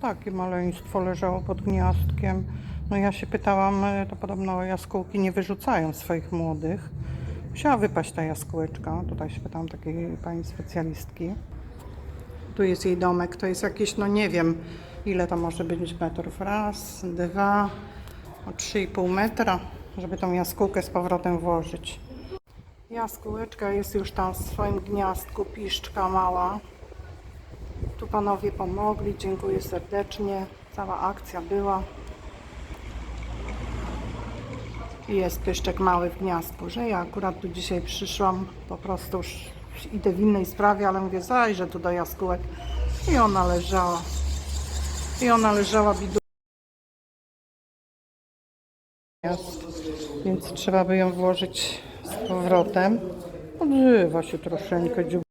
Takie maleństwo leżało pod gniazdkiem. No ja się pytałam, e, to podobno jaskółki nie wyrzucają swoich młodych. Musiała wypaść ta jaskółeczka. Tutaj się pytałam takiej pani specjalistki. Tu jest jej domek, to jest jakieś, no nie wiem, ile to może być metrów. Raz, dwa, o 3,5 metra, żeby tą jaskółkę z powrotem włożyć. Jaskółeczka jest już tam w swoim gniazdku, piszczka mała. Tu panowie pomogli, dziękuję serdecznie. Cała akcja była. Jest pyszczek mały w gniazdku, że ja akurat tu dzisiaj przyszłam, po prostu już idę w innej sprawie, ale mówię, zajrzę tu do jaskółek. I ona leżała. I ona leżała bidu. Więc trzeba by ją włożyć z powrotem. Odżywa się troszeczkę dziób.